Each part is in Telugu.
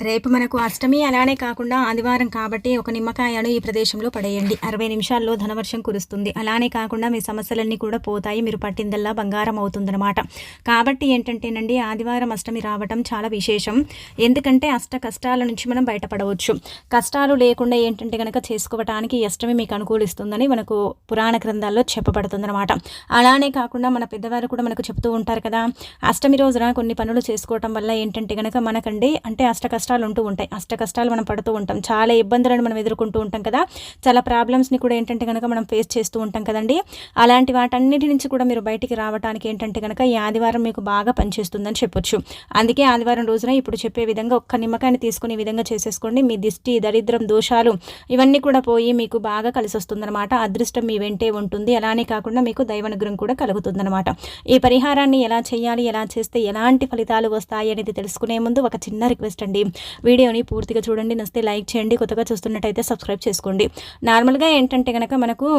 రేపు మనకు అష్టమి అలానే కాకుండా ఆదివారం కాబట్టి ఒక నిమ్మకాయను ఈ ప్రదేశంలో పడేయండి. అరవై నిమిషాల్లో ధనవర్షం కురుస్తుంది. అలానే కాకుండా మీ సమస్యలన్నీ కూడా పోతాయి. మీరు పట్టిందల్లా బంగారం అవుతుందన్నమాట. కాబట్టి ఏంటంటేనండి ఆదివారం అష్టమి రావటం చాలా విశేషం. ఎందుకంటే అష్ట కష్టాల నుంచి మనం బయటపడవచ్చు. కష్టాలు లేకుండా ఏంటంటే కనుక చేసుకోవటానికి అష్టమి మీకు అనుకూలిస్తుందని మనకు పురాణ గ్రంథాల్లో చెప్పబడుతుందన్నమాట. అలానే కాకుండా మన పెద్దవారు కూడా మనకు చెప్తూ ఉంటారు కదా అష్టమి రోజున కొన్ని పనులు చేసుకోవటం వల్ల ఏంటంటే కనుక మనకండి అంటే అష్ట కష్టాలు ఉంటూ ఉంటాయి. అష్ట కష్టాలు మనం పడుతూ ఉంటాం. చాలా ఇబ్బందులను మనం ఎదుర్కొంటూ ఉంటాం కదా. చాలా ప్రాబ్లమ్స్ని కూడా ఏంటంటే కనుక మనం ఫేస్ చేస్తూ ఉంటాం కదండి. అలాంటి వాటన్నిటి నుంచి కూడా మీరు బయటికి రావడానికి ఏంటంటే కనుక ఈ ఆదివారం మీకు బాగా పనిచేస్తుందని చెప్పొచ్చు. అందుకే ఆదివారం రోజున ఇప్పుడు చెప్పే విధంగా ఒక్క నిమ్మకాయని తీసుకునే విధంగా చేసేసుకోండి. మీ దిష్టి దరిద్రం దోషాలు ఇవన్నీ కూడా పోయి మీకు బాగా కలిసి వస్తుందన్నమాట అదృష్టం మీ వెంటే ఉంటుంది. అలానే కాకుండా మీకు దైవనుగ్రహం కూడా కలుగుతుందన్నమాట. ఈ పరిహారాన్ని ఎలా చేయాలి ఎలా చేస్తే ఎలాంటి ఫలితాలు వస్తాయి అనేది తెలుసుకునే ముందు ఒక చిన్న రిక్వెస్ట్ అండి. వీడియోని పూర్తిగా చూడండి. నస్తే లైక్ చేయండి. కొత్తగా చూస్తున్నట్టయితే సబ్స్క్రైబ్ చేసుకోండి. నార్మల్గా ఏంటంటే కనుక మనకు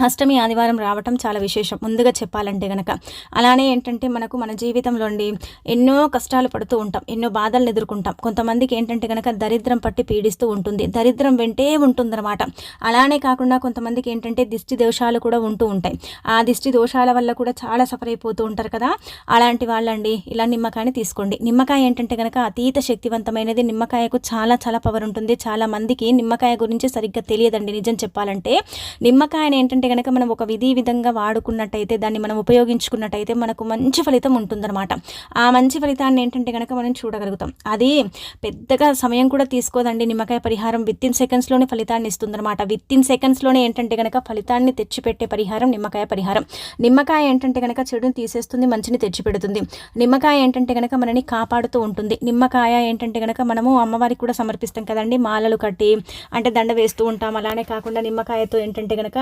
అష్టమి ఆదివారం రావటం చాలా విశేషం. ముందుగా చెప్పాలంటే గనక అలానే ఏంటంటే మనకు మన జీవితంలోండి ఎన్నో కష్టాలు పడుతూ ఉంటాం ఎన్నో బాధలను ఎదుర్కొంటాం. కొంతమందికి ఏంటంటే కనుక దరిద్రం పట్టి పీడిస్తూ ఉంటుంది. దరిద్రం వెంటే ఉంటుందన్నమాట. అలానే కాకుండా కొంతమందికి ఏంటంటే దిష్టి దోషాలు కూడా ఉంటూ ఉంటాయి. ఆ దిష్టి దోషాల వల్ల కూడా చాలా సఫర్ అయిపోతూ ఉంటారు కదా. అలాంటి వాళ్ళండి ఇలా నిమ్మకాయని తీసుకోండి. నిమ్మకాయ ఏంటంటే కనుక అతీత శక్తివంతమైనది. నిమ్మకాయకు చాలా చాలా పవర్ ఉంటుంది. చాలా మందికి నిమ్మకాయ గురించి సరిగ్గా తెలియదండి నిజం చెప్పాలంటే. నిమ్మకాయని ఏంటంటే కనుక మనం ఒక విధి విధంగా వాడుకున్నట్టయితే దాన్ని మనం ఉపయోగించుకున్నట్టయితే మనకు మంచి ఫలితం ఉంటుందన్నమాట. ఆ మంచి ఫలితాన్ని ఏంటంటే కనుక మనం చూడగలుగుతాం. అది పెద్దగా సమయం కూడా తీసుకోదండి. నిమ్మకాయ పరిహారం విత్ ఇన్ సెకండ్స్లోనే ఫలితాన్ని ఇస్తుందన్నమాట. విత్ ఇన్ సెకండ్స్లోనే ఏంటంటే కనుక ఫలితాన్ని తెచ్చిపెట్టే పరిహారం నిమ్మకాయ పరిహారం. నిమ్మకాయ ఏంటంటే కనుక చెడుని తీసేస్తుంది మంచిని తెచ్చిపెడుతుంది. నిమ్మకాయ ఏంటంటే కనుక మనని కాపాడుతూ ఉంటుంది. నిమ్మకాయ ఏంటంటే కనుక మనము అమ్మవారికి కూడా సమర్పిస్తాం కదండి. మాలలు కట్టి అంటే దండ వేస్తూ ఉంటాం. అలానే కాకుండా నిమ్మకాయతో ఏంటంటే కనుక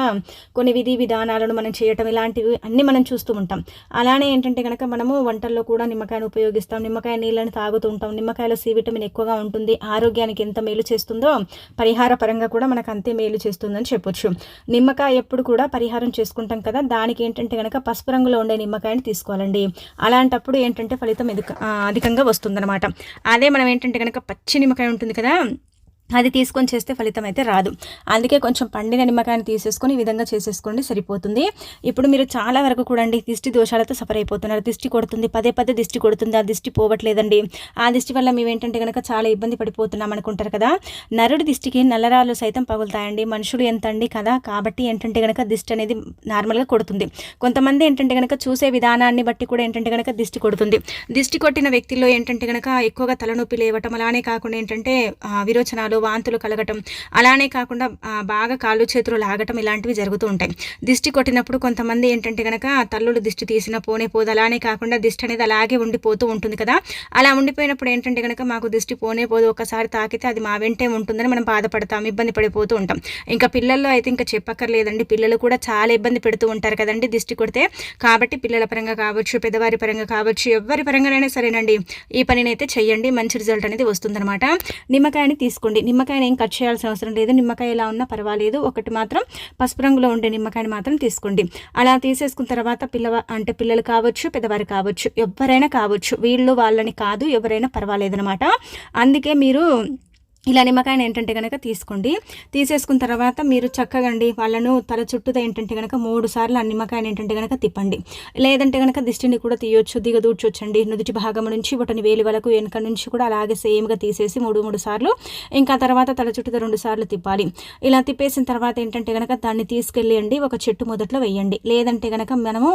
కొన్ని విధి విధానాలను మనం చేయటం ఇలాంటివి అన్నీ మనం చూస్తూ ఉంటాం. అలానే ఏంటంటే కనుక మనము వంటల్లో కూడా నిమ్మకాయను ఉపయోగిస్తాం. నిమ్మకాయ నీళ్ళని తాగుతూ ఉంటాం. నిమ్మకాయలో సి విటమిన్ ఎక్కువగా ఉంటుంది. ఆరోగ్యానికి ఎంత మేలు చేస్తుందో పరిహార పరంగా కూడా మనకు అంతే మేలు చేస్తుందని చెప్పొచ్చు. నిమ్మకాయ ఎప్పుడు కూడా పరిహారం చేసుకుంటాం కదా దానికి ఏంటంటే కనుక పసుపు రంగులో ఉండే నిమ్మకాయని తీసుకోవాలండి. అలాంటప్పుడు ఏంటంటే ఫలితం అధికంగా వస్తుందన్నమాట. అదే మనం ఏంటంటే కనుక పచ్చి నిమ్మకాయ ఉంటుంది కదా అది తీసుకొని చేస్తే ఫలితం అయితే రాదు. అందుకే కొంచెం పండిన నిమ్మకాయని తీసేసుకొని ఈ విధంగా చేసేసుకోండి సరిపోతుంది. ఇప్పుడు మీరు చాలా వరకు కూడా అండి దిష్టి దోషాలతో సఫర్ అయిపోతున్నారు. దిష్టి కొడుతుంది పదే పదే దిష్టి కొడుతుంది ఆ దిష్టి పోవట్లేదండి. ఆ దిష్టి వల్ల మేము ఏంటంటే కనుక చాలా ఇబ్బంది పడిపోతున్నాం అనుకుంటారు కదా. నరుడి దిష్టికి నల్లరాలు సైతం పగులుతాయండి. మనుషులు ఎంత అండి కదా. కాబట్టి ఏంటంటే కనుక దిష్టి అనేది నార్మల్గా కొడుతుంది. కొంతమంది ఏంటంటే కనుక చూసే విధానాన్ని బట్టి కూడా ఏంటంటే కనుక దిష్టి కొడుతుంది. దిష్టి కొట్టిన వ్యక్తిలో ఏంటంటే కనుక ఎక్కువగా తలనొప్పి లేవటం అలానే కాకుండా ఏంటంటే విరోచనాలు జ్వరాలు వాంతులు కలగటం. అలానే కాకుండా బాగా కాళ్ళు చేతులు లాగటం ఇలాంటివి జరుగుతూ ఉంటాయి. దిష్టి కొట్టినప్పుడు కొంతమంది ఏంటంటే కనుక తల్లులు దిష్టి తీసిన పోనే పోదు. అలానే కాకుండా దిష్టి అనేది అలాగే ఉండిపోతూ ఉంటుంది కదా. అలా ఉండిపోయినప్పుడు ఏంటంటే కనుక మాకు దిష్టి పోనే పోదు. ఒకసారి తాకితే అది మా వెంటే ఉంటుందని మనం బాధపడతాం ఇబ్బంది పడిపోతూ ఉంటాం. ఇంకా పిల్లల్లో అయితే ఇంకా చెప్పక్కర్లేదండి. పిల్లలు కూడా చాలా ఇబ్బంది పెడుతూ ఉంటారు కదండి దిష్టి కొడితే. కాబట్టి పిల్లల పరంగా కావచ్చు పెద్దవారి పరంగా కావచ్చు ఎవరి పరంగానైనా సరేనండి. ఈ పనినైతే చేయండి మంచి రిజల్ట్ అనేది వస్తుందన్నమాట. నిమ్మకాయని తీసుకోండి. నిమ్మకాయని ఏం కట్ చేయాల్సిన అవసరం లేదు. నిమ్మకాయ ఎలా ఉన్నా పర్వాలేదు. ఒకటి మాత్రం పసుపు రంగులో ఉండే నిమ్మకాయని మాత్రం తీసుకోండి. అలా తీసేసుకున్న తర్వాత పిల్లవ అంటే పిల్లలు కావచ్చు పెద్దవారు కావచ్చు ఎవరైనా కావచ్చు వీళ్ళు వాళ్ళని కాదు ఎవరైనా పర్వాలేదనమాట అందుకే మీరు ఇలా నిమ్మకాయని ఏంటంటే కనుక తీసుకోండి. తీసేసుకున్న తర్వాత మీరు చక్కగా అండి వాళ్ళను తల చుట్టూతో ఏంటంటే కనుక మూడు సార్లు ఆ నిమ్మకాయని ఏంటంటే కనుక తిప్పండి. లేదంటే కనుక దిష్టిని కూడా తీయొచ్చు దిగదూడ్చొచ్చండి నుదుటి భాగం నుంచి బొటని వేలి వరకు వెనుక నుంచి కూడా అలాగే సేమ్గా తీసేసి మూడు మూడు సార్లు ఇంకా తర్వాత తల చుట్టూతో రెండు సార్లు తిప్పాలి. ఇలా తిప్పేసిన తర్వాత ఏంటంటే కనుక దాన్ని తీసుకెళ్ళండి ఒక చెట్టు మొదట్లో వేయండి. లేదంటే కనుక మనము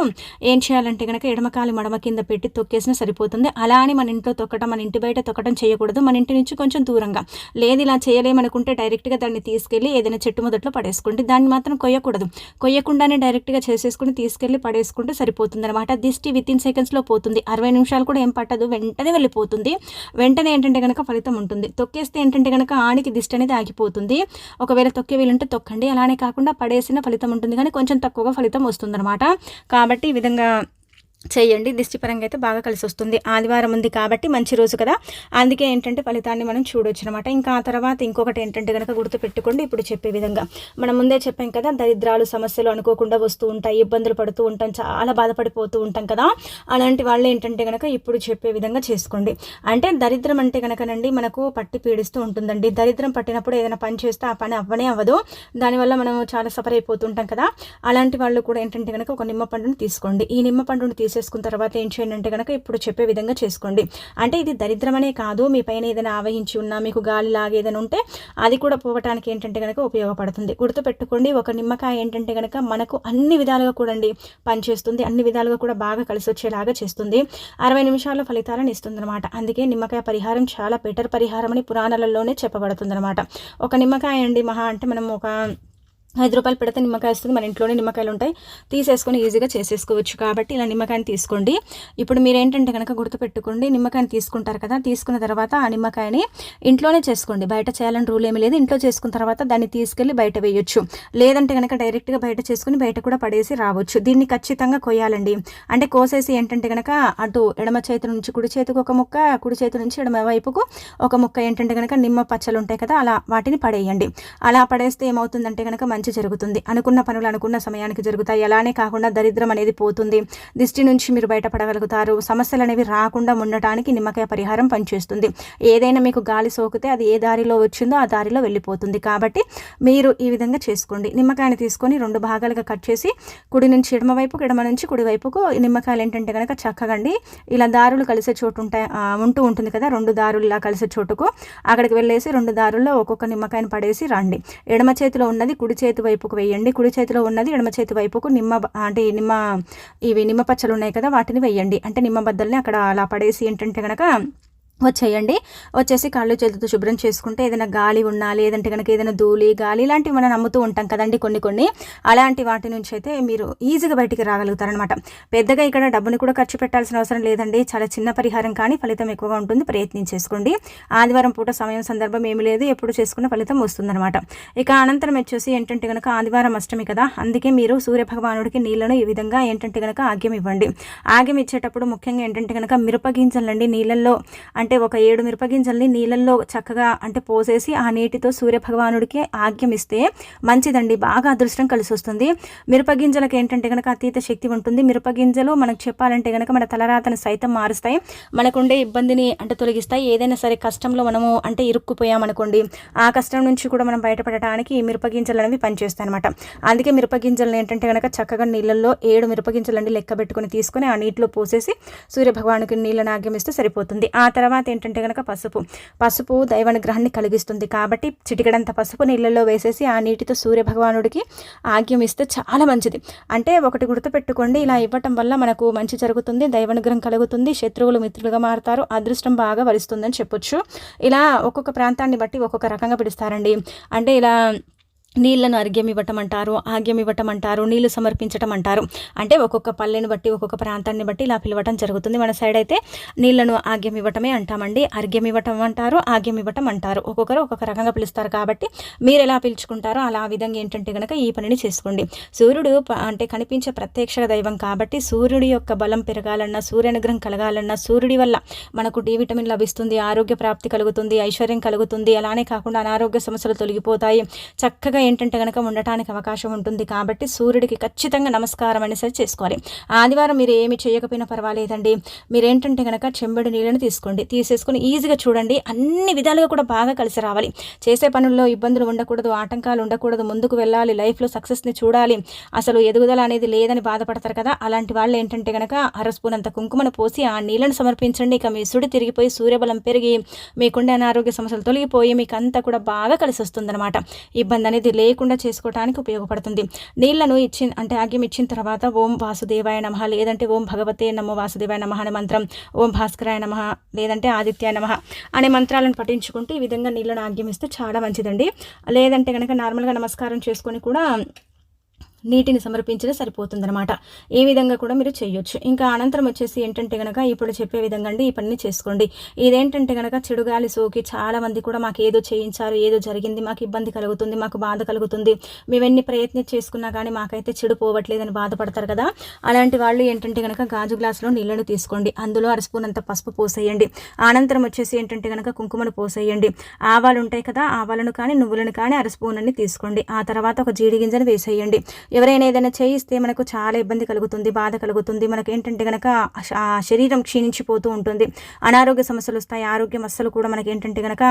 ఏం చేయాలంటే కనుక ఎడమకాలి మడమ కింద పెట్టి తొక్కేసినా సరిపోతుంది. అలా అని మన ఇంట్లో తొక్కటం మన ఇంటి బయట తొక్కటం చేయకూడదు. మన ఇంటి నుంచి కొంచెం దూరంగా. లేదు ఇలా చేయలేమనుకుంటే డైరెక్ట్గా దాన్ని తీసుకెళ్ళి ఏదైనా చెట్టు మొదట్లో పడేసుకోండి దాన్ని మాత్రం కొయ్యకూడదు. కొయ్యకుండానే డైరెక్ట్గా చేసేసుకుని తీసుకెళ్ళి పడేసుకుంటే సరిపోతుంది అనమాట దిష్టి విత్ ఇన్ సెకండ్స్లో పోతుంది. అరవై నిమిషాలు కూడా ఏం పట్టదు. వెంటనే వెళ్ళిపోతుంది. వెంటనే ఏంటంటే కనుక ఫలితం ఉంటుంది. తొక్కేస్తే ఏంటంటే కనుక ఆనికి దిష్టి అనేది ఆగిపోతుంది. ఒకవేళ తొక్కే వీలుంటే తొక్కండి. అలానే కాకుండా పడేసిన ఫలితం ఉంటుంది. కానీ కొంచెం తక్కువగా ఫలితం వస్తుందన్నమాట. కాబట్టి ఈ విధంగా చేయండి. దిష్టిపరంగా అయితే బాగా కలిసి వస్తుంది ఆదివారం ఉంది కాబట్టి మంచి రోజు కదా. అందుకే ఏంటంటే ఫలితాన్ని మనం చూడొచ్చు అనమాట ఇంకా ఆ తర్వాత ఇంకొకటి ఏంటంటే కనుక గుర్తుపెట్టుకోండి. ఇప్పుడు చెప్పే విధంగా మనం ముందే చెప్పాం కదా దరిద్రాలు సమస్యలు అనుకోకుండా వస్తూ ఉంటాయి ఇబ్బందులు పడుతూ ఉంటాం చాలా బాధపడిపోతూ ఉంటాం కదా. అలాంటి వాళ్ళు ఏంటంటే కనుక ఇప్పుడు చెప్పే విధంగా చేసుకోండి. అంటే దరిద్రం అంటే కనుకనండి మనకు పట్టి పీడిస్తూ ఉంటుందండి. దరిద్రం పట్టినప్పుడు ఏదైనా పని చేస్తే ఆ పని అవ్వనే అవ్వదు. దానివల్ల మనం చాలా సఫర్ అయిపోతుంటాం కదా. అలాంటి వాళ్ళు కూడా ఏంటంటే కనుక ఒక నిమ్మ పండును తీసుకోండి. ఈ నిమ్మ పండుని తీసేసుకున్న తర్వాత ఏం చేయండి అంటే కనుక ఇప్పుడు చెప్పే విధంగా చేసుకోండి. అంటే ఇది దరిద్రమనే కాదు మీ పైన ఏదైనా ఆవహించి ఉన్నా మీకు గాలి లాగా ఏదైనా ఉంటే అది కూడా పోవటానికి ఏంటంటే కనుక ఉపయోగపడుతుంది. గుర్తుపెట్టుకోండి ఒక నిమ్మకాయ ఏంటంటే కనుక మనకు అన్ని విధాలుగా కూడండి పనిచేస్తుంది అన్ని విధాలుగా కూడా బాగా కలిసి వచ్చేలాగా చేస్తుంది. అరవై నిమిషాల్లో ఫలితాలను ఇస్తుంది అనమాట అందుకే నిమ్మకాయ పరిహారం చాలా బెటర్ పరిహారం అని పురాణాలలోనే చెప్పబడుతుంది అనమాట ఒక నిమ్మకాయ అండి మహా అంటే మనం ఒక ఐదు రూపాయలు పెడితే నిమ్మకాయ వస్తుంది. మన ఇంట్లోనే నిమ్మకాయలు ఉంటాయి. తీసేసుకొని ఈజీగా చేసేసుకోవచ్చు. కాబట్టి ఇలా నిమ్మకాయని తీసుకోండి. ఇప్పుడు మీరు ఏంటంటే కనుక గుర్తుపెట్టుకోండి. నిమ్మకాయని తీసుకుంటారు కదా తీసుకున్న తర్వాత ఆ నిమ్మకాయని ఇంట్లోనే చేసుకోండి. బయట చేయాలని రూల్ ఏమి లేదు. ఇంట్లో చేసుకున్న తర్వాత దాన్ని తీసుకెళ్ళి బయట వేయొచ్చు. లేదంటే కనుక డైరెక్ట్గా బయట చేసుకుని బయట కూడా పడేసి రావచ్చు. దీన్ని ఖచ్చితంగా కొయ్యాలండి. అంటే కోసేసి ఏంటంటే కనుక అటు ఎడమ చేతి నుంచి కుడి చేతికి ఒక ముక్క కుడి చేతి నుంచి ఎడమ వైపుకు ఒక ముక్క. ఏంటంటే కనుక నిమ్మ పచ్చలు ఉంటాయి కదా అలా వాటిని పడేయండి. అలా పడేస్తే ఏమవుతుందంటే కనుక మంచి జరుగుతుంది. అనుకున్న పనులు అనుకున్న సమయానికి జరుగుతాయి. అలానే కాకుండా దరిద్రం అనేది పోతుంది. దిష్టి నుంచి మీరు బయటపడగలుగుతారు. సమస్యలు అనేవి రాకుండా ఉండటానికి నిమ్మకాయ పరిహారం పనిచేస్తుంది. ఏదైనా మీకు గాలి సోకితే అది ఏ దారిలో వచ్చిందో ఆ దారిలో వెళ్ళిపోతుంది. కాబట్టి మీరు ఈ విధంగా చేసుకోండి. నిమ్మకాయని తీసుకొని రెండు భాగాలుగా కట్ చేసి కుడి నుంచి ఎడమ వైపు ఎడమ నుంచి కుడి వైపుకు నిమ్మకాయలు ఏంటంటే కనుక చక్కగండి. ఇలా దారులు కలిసే చోటు ఉంటాయి ఉంటూ ఉంటుంది కదా. రెండు దారులు ఇలా కలిసే చోటుకు అక్కడికి వెళ్ళేసి రెండు దారుల్లో ఒక్కొక్క నిమ్మకాయని పడేసి రండి. ఎడమ చేతిలో ఉన్నది కుడి చేతి చేతి వైపుకు వేయండి. కుడి చేతిలో ఉన్నది ఎడమ చేతి వైపుకు నిమ్మ అంటే నిమ్మ ఇవి నిమ్మ పచ్చలు ఉన్నాయి కదా వాటిని వేయండి. అంటే నిమ్మ బద్దల్ని అక్కడ అలా పడేసి ఏంటంటే కనుక వచ్చేయండి. వచ్చేసి కాళ్ళు చేతులతో శుభ్రం చేసుకుంటే ఏదైనా గాలి ఉన్నా లేదంటే కనుక ఏదైనా ధూళి గాలి ఇలాంటివి మనం నమ్ముతూ ఉంటాం కదండి కొన్ని కొన్ని. అలాంటి వాటి నుంచి అయితే మీరు ఈజీగా బయటికి రాగలుగుతారనమాట పెద్దగా ఇక్కడ డబ్బుని కూడా ఖర్చు పెట్టాల్సిన అవసరం లేదండి. చాలా చిన్న పరిహారం కానీ ఫలితం ఎక్కువగా ఉంటుంది. ప్రయత్నం చేసుకోండి. ఆదివారం పూట సమయం సందర్భం ఏమి లేదు. ఎప్పుడు చేసుకున్న ఫలితం వస్తుందన్నమాట. ఇక అనంతరం వచ్చేసి ఏంటంటే కనుక ఆదివారం అష్టమి కదా. అందుకే మీరు సూర్యభగవానుడికి నీళ్ళను ఈ విధంగా ఏంటంటే కనుక ఆగ్యం ఇవ్వండి ఆగ్యం ఇచ్చేటప్పుడు ముఖ్యంగా ఏంటంటే కనుక మిరపగింజలండి నీళ్ళల్లో అంటే అంటే ఒక ఏడు మిరపగింజల్ని నీళ్ళల్లో చక్కగా అంటే పోసేసి ఆ నీటితో సూర్యభగవానుడికి ఆజ్ఞమిస్తే మంచిదండి. బాగా అదృష్టం కలిసి వస్తుంది మిరపగింజలకు ఏంటంటే కనుక అతీత శక్తి ఉంటుంది. మిరపగింజలు మనకు చెప్పాలంటే కనుక మన తలరాతను సైతం మారుస్తాయి. మనకుండే ఇబ్బందిని అంటే తొలగిస్తాయి. ఏదైనా సరే కష్టంలో మనము అంటే ఇరుక్కుపోయామనుకోండి ఆ కష్టం నుంచి కూడా మనం బయటపడటానికి ఈ మిరపగింజలు అనేవి పనిచేస్తాయి అనమాట అందుకే మిరపగింజలను ఏంటంటే కనుక చక్కగా నీళ్ళల్లో ఏడు మిరపగింజలండి లెక్క పెట్టుకుని తీసుకొని ఆ నీటిలో పోసేసి సూర్యభగవానికి నీళ్ళని ఆగ్యమిస్తే సరిపోతుంది. ఆ తర్వాత తర్వాత ఏంటంటే కనుక పసుపు. పసుపు దైవానుగ్రహాన్ని కలిగిస్తుంది. కాబట్టి చిటికడంత పసుపు నీళ్ళల్లో వేసేసి ఆ నీటితో సూర్య భగవానుడికి ఆగ్యం ఇస్తే చాలా మంచిది. అంటే ఒకటి గుర్తుపెట్టుకోండి ఇలా ఇవ్వటం వల్ల మనకు మంచి జరుగుతుంది దైవానుగ్రహం కలుగుతుంది శత్రువులు మిత్రులుగా మారుతారు అదృష్టం బాగా వరిస్తుందని చెప్పొచ్చు. ఇలా ఒక్కొక్క ప్రాంతాన్ని బట్టి ఒక్కొక్క రకంగా పిలుస్తారండి. అంటే ఇలా నీళ్ళను అర్ఘ్యం ఇవ్వటం అంటారు ఆగ్యం ఇవ్వటం అంటారు నీళ్ళు సమర్పించటం అంటారు అంటే ఒక్కొక్క పల్లెని బట్టి ఒక్కొక్క ప్రాంతాన్ని బట్టి ఇలా పిలవటం జరుగుతుంది. మన సైడ్ అయితే నీళ్ళను ఆగ్యం ఇవ్వటమే అంటామండి. అర్ఘ్యం ఇవ్వటం అంటారు ఆగ్యం ఇవ్వటం అంటారు ఒక్కొక్కరు ఒక్కొక్క రకంగా పిలుస్తారు కాబట్టి మీరు ఎలా పిలుచుకుంటారో అలా విధంగా ఏంటంటే కనుక ఈ పనిని చేసుకోండి. సూర్యుడు అంటే కనిపించే ప్రత్యక్ష దైవం కాబట్టి సూర్యుడి యొక్క బలం పెరగాలన్నా సూర్యనుగ్రహం కలగాలన్నా సూర్యుడి వల్ల మనకు డి విటమిన్ లభిస్తుంది ఆరోగ్య ప్రాప్తి కలుగుతుంది ఐశ్వర్యం కలుగుతుంది. అలానే కాకుండా అనారోగ్య సమస్యలు తొలగిపోతాయి. చక్కగా ఏంటంటే కనుక ఉండటానికి అవకాశం ఉంటుంది కాబట్టి సూర్యుడికి ఖచ్చితంగా నమస్కారం అనేసరి చేసుకోవాలి. ఆదివారం మీరు ఏమి చేయకపోయినా పర్వాలేదండి. మీరు ఏంటంటే కనుక చెంబడి నీళ్ళని తీసుకోండి. తీసేసుకొని ఈజీగా చూడండి. అన్ని విధాలుగా కూడా బాగా కలిసి రావాలి. చేసే పనుల్లో ఇబ్బందులు ఉండకూడదు ఆటంకాలు ఉండకూడదు ముందుకు వెళ్ళాలి లైఫ్లో సక్సెస్ని చూడాలి. అసలు ఎదుగుదల అనేది లేదని బాధపడతారు కదా. అలాంటి వాళ్ళు ఏంటంటే కనుక అరస్పూనంత కుంకుమను పోసి ఆ నీళ్ళను సమర్పించండి. ఇక మీ సుడి తిరిగిపోయి సూర్యబలం పెరిగి మీకుండే అనారోగ్య సమస్యలు తొలగిపోయి మీకు అంతా కూడా బాగా కలిసి వస్తుందన్నమాట ఇబ్బంది అనేది లేకుండా చేసుకోవడానికి ఉపయోగపడుతుంది. నీళ్ళను ఇచ్చిన అంటే ఆగ్యం ఇచ్చిన తర్వాత ఓం వాసుదేవాయ నమ లేదంటే ఓం భగవతే నమో వాసుదేవాయ నమ అనే మంత్రం ఓం భాస్కరాయ నమ లేదంటే ఆదిత్యాయ నమ అనే మంత్రాలను పఠించుకుంటూ ఈ విధంగా నీళ్ళను ఆగ్యం ఇస్తే చాలా మంచిదండి. లేదంటే కనుక నార్మల్గా నమస్కారం చేసుకొని కూడా నీటిని సమర్పించినా సరిపోతుందనమాట ఈ విధంగా కూడా మీరు చేయొచ్చు. ఇంకా అనంతరం వచ్చేసి ఏంటంటే కనుక ఇప్పుడు చెప్పే విధంగా అండి ఈ పనిని చేసుకోండి. ఇదేంటంటే కనుక చెడుగాలి సోకి చాలా మంది కూడా మాకు ఏదో చేయించారు ఏదో జరిగింది మాకు ఇబ్బంది కలుగుతుంది మాకు బాధ కలుగుతుంది. మేము ఎన్ని ప్రయత్నం చేసుకున్నా కానీ మాకైతే చెడు పోవట్లేదని బాధపడతారు కదా. అలాంటి వాళ్ళు ఏంటంటే కనుక గాజు గ్లాసులో నీళ్ళను తీసుకోండి. అందులో అరస్పూనంత పసుపు పోసేయండి. అనంతరం వచ్చేసి ఏంటంటే కనుక కుంకుమను పోసేయండి. ఆవాలు ఉంటాయి కదా ఆవాలను కానీ నువ్వులను కానీ అరస్పూన్ అన్ని తీసుకోండి. ఆ తర్వాత ఒక జీడి గింజను వేసేయండి. ఎవరైనా ఏదైనా చేయిస్తే మనకు చాలా ఇబ్బంది కలుగుతుంది బాధ కలుగుతుంది. మనకు ఏంటంటే కనుక ఆ శరీరం క్షీణించిపోతూ ఉంటుంది. అనారోగ్య సమస్యలు వస్తాయి. ఆరోగ్యం అస్సలు కూడా మనకి ఏంటంటే కనుక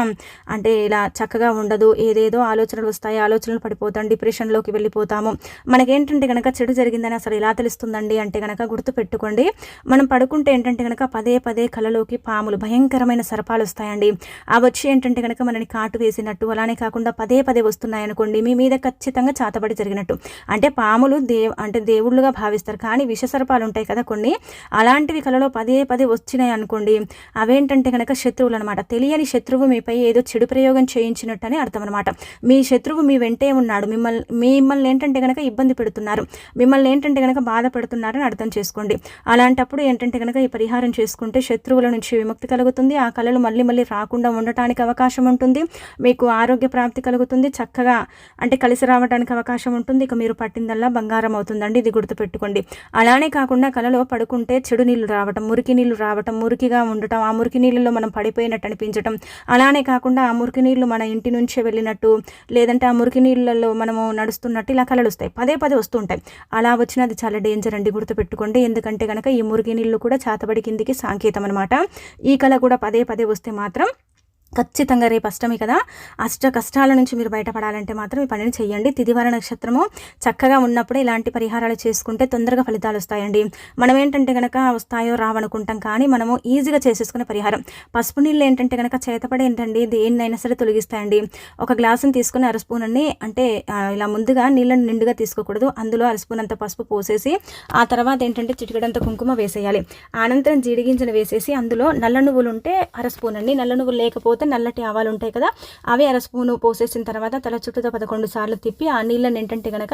అంటే ఇలా చక్కగా ఉండదు. ఏదేదో ఆలోచనలు వస్తాయి. ఆలోచనలు పడిపోతాం. డిప్రెషన్లోకి వెళ్ళిపోతాము. మనకేంటంటే కనుక చెడు జరిగిందని అసలు ఎలా తెలుస్తుందండి అంటే కనుక గుర్తు పెట్టుకోండి మనం పడుకుంటే ఏంటంటే కనుక పదే పదే కలలోకి పాములు భయంకరమైన సర్పాలు వస్తాయండి. అవి వచ్చి ఏంటంటే కనుక మనని కాటు వేసినట్టు అలానే కాకుండా పదే పదే వస్తున్నాయి అనుకోండి మీ మీద ఖచ్చితంగా చాతబడి జరిగినట్టు. అంటే పాములు దేవ్ అంటే దేవుళ్ళుగా భావిస్తారు. కానీ విషసర్పాలు ఉంటాయి కదా కొన్ని. అలాంటివి కళలో పదే పదే వచ్చినాయి అనుకోండి. అవేంటంటే కనుక శత్రువులు అనమాట తెలియని శత్రువు మీపై ఏదో చెడు ప్రయోగం చేయించినట్టు అని అర్థం అనమాట మీ శత్రువు మీ వెంటే ఉన్నాడు. మిమ్మల్ని మిమ్మల్ని ఏంటంటే కనుక ఇబ్బంది పెడుతున్నారు. మిమ్మల్ని ఏంటంటే కనుక బాధ పెడుతున్నారని అర్థం చేసుకోండి. అలాంటప్పుడు ఏంటంటే కనుక ఈ పరిహారం చేసుకుంటే శత్రువుల నుంచి విముక్తి కలుగుతుంది. ఆ కళలు మళ్ళీ మళ్ళీ రాకుండా ఉండటానికి అవకాశం ఉంటుంది. మీకు ఆరోగ్య ప్రాప్తి కలుగుతుంది. చక్కగా అంటే కలిసి రావడానికి అవకాశం ఉంటుంది. ఇక మీరు పట్టిందల్లా బంగారం అవుతుందండి ఇది గుర్తుపెట్టుకోండి. అలానే కాకుండా కలలో పడుకుంటే చెడు నీళ్ళు రావటం మురికి నీళ్ళు రావటం మురికిగా ఉండటం ఆ మురికి నీళ్ళలో మనం పడిపోయినట్టు అనిపించటం. అలానే కాకుండా ఆ మురికి నీళ్ళు మన ఇంటి నుంచే వెళ్ళినట్టు లేదంటే ఆ మురికి నీళ్ళలో మనము నడుస్తున్నట్టు ఇలా కలలు వస్తాయి. పదే పదే వస్తుంటాయి అలా వచ్చినది చాలా డేంజర్ అండి గుర్తుపెట్టుకోండి. ఎందుకంటే కనుక ఈ మురికి నీళ్ళు కూడా చాతబడి కిందికి సాంకేతం అనమాట ఈ కళ కూడా పదే పదే వస్తే మాత్రం ఖచ్చితంగా రేపు అష్టమి కదా. అష్ట కష్టాల నుంచి మీరు బయటపడాలంటే మాత్రం ఈ పనిని చేయండి తిదివార నక్షత్రము చక్కగా ఉన్నప్పుడే ఇలాంటి పరిహారాలు చేసుకుంటే తొందరగా ఫలితాలు వస్తాయండి. మనం ఏంటంటే కనుక వస్తాయో రావనుకుంటాం కానీ మనము ఈజీగా చేసేసుకునే పరిహారం. పసుపు నీళ్ళు ఏంటంటే కనుక చేతపడి ఏంటండి దేన్నైనా సరే తొలగిస్తాయండి. ఒక గ్లాసుని తీసుకుని అర స్పూన్ అన్ని అంటే ఇలా ముందుగా నీళ్ళని నిండుగా తీసుకోకూడదు. అందులో అర స్పూన్ అంత పసుపు పోసేసి ఆ తర్వాత ఏంటంటే చిటికడంత కుంకుమ వేసేయాలి. అనంతరం జీడిగింజను వేసేసి అందులో నల్ల నువ్వులు ఉంటే అర స్పూన్ అండి. నల్ల నువ్వులు లేకపోతే లేకపోతే నల్లటి ఆవాలు ఉంటాయి కదా అవి అర స్పూను పోసేసిన తర్వాత తల చుట్టూతో పదకొండు సార్లు తిప్పి ఆ నీళ్ళని ఏంటంటే కనుక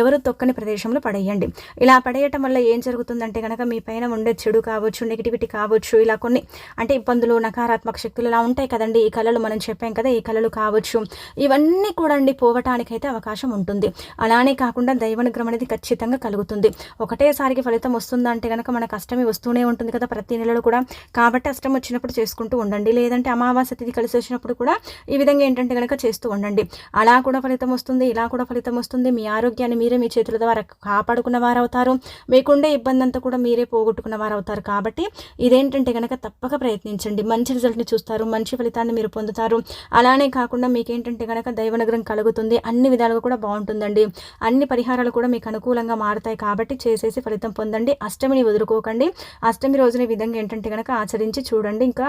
ఎవరు తొక్కని ప్రదేశంలో పడేయండి. ఇలా పడేయటం వల్ల ఏం జరుగుతుందంటే కనుక మీ పైన ఉండే చెడు కావచ్చు నెగిటివిటీ కావచ్చు ఇలా కొన్ని అంటే ఇబ్బందులు నకారాత్మక శక్తులు ఇలా ఉంటాయి కదండి. ఈ కళలు మనం చెప్పాం కదా ఈ కళలు కావచ్చు ఇవన్నీ కూడా అండి పోవటానికైతే అవకాశం ఉంటుంది. అలానే కాకుండా దైవనుగ్రహం అనేది ఖచ్చితంగా కలుగుతుంది. ఒకటేసారికి ఫలితం వస్తుందంటే కనుక మన కష్టమే వస్తూనే ఉంటుంది కదా ప్రతి నెలలో కూడా. కాబట్టి అష్టం వచ్చినప్పుడు చేసుకుంటూ ఉండండి. లేదంటే అమావాస్య ఇది కలిసి వచ్చినప్పుడు కూడా ఈ విధంగా ఏంటంటే కనుక చేస్తూ ఉండండి. అలా కూడా ఫలితం వస్తుంది ఇలా కూడా ఫలితం వస్తుంది. మీ ఆరోగ్యాన్ని మీరే మీ చేతుల ద్వారా కాపాడుకున్న వారు అవుతారు మీకుండే ఇబ్బంది అంతా కూడా మీరే పోగొట్టుకున్న వారు అవుతారు కాబట్టి ఇదేంటంటే కనుక తప్పక ప్రయత్నించండి. మంచి రిజల్ట్ని చూస్తారు. మంచి ఫలితాన్ని మీరు పొందుతారు. అలానే కాకుండా మీకేంటంటే కనుక దైవనగరం కలుగుతుంది. అన్ని విధాలుగా కూడా బాగుంటుందండి. అన్ని పరిహారాలు కూడా మీకు అనుకూలంగా మారుతాయి. కాబట్టి చేసేసి ఫలితం పొందండి. అష్టమిని వదులుకోకండి. అష్టమి రోజున ఈ విధంగా ఏంటంటే కనుక ఆచరించి చూడండి. ఇంకా